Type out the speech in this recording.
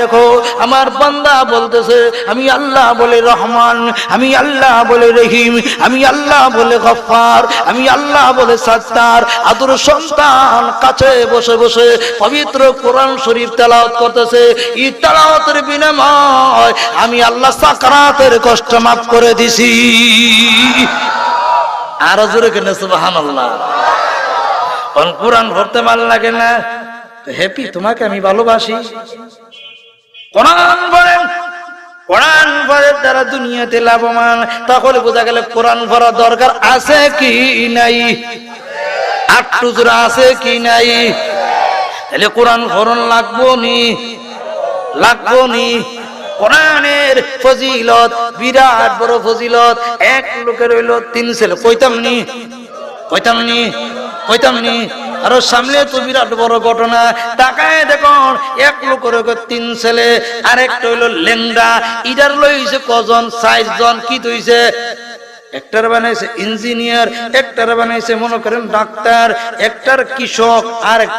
দেখো, আমার বান্দা বলতেছে, আমি আল্লাহ বলে রহমান, আমি আল্লাহ বলে রহিম, আমি আল্লাহ বলে গফফার, আমি আল্লাহ বলে সাত্তার আদর সন্তান কাছে বসে বসে পবিত্র কোরআন শরীফ তেলাওয়াত করতেছে। এই তেলাওয়াতের বিনিময় আমি আল্লাহ সাকরাতের কষ্ট মাফ করে দিছি। আরও জোরে কেন, সুবহানাল্লাহ। কোন কোরআন পড়তে ভালো লাগে না? হ্যাপি তোমাকে আমি ভালোবাসি। কোরআন পড়েন। কোরআন পড়ের দ্বারা দুনিয়াতে লাভবান। তাহলে বোঝা গেল কোরআন পড়ার দরকার আছে কি নাই? আটটু আছে কি নাই? তাহলে কোরআন ফরন লাগবো নি? লাগবো নি? কোরআনের ফজিলত, বিরাট বড় ফজিলত। এক লোকের হইল তিন ছেলে। কইতাম নি? কইতাম নি? কইতাম নি? আরও সামনে তো বিরাট বড় ঘটনা। টাকায় দেখুন, এক লোক তিন ছেলে আর একটা হইল লেন্ডা ইডার লইছে কজন সাইজ জন কি তৈছে একটার বানাইছে ইঞ্জিনিয়ার, একটার বানাইছে মনে করেন ডাক্তার, একটার কৃষক, আর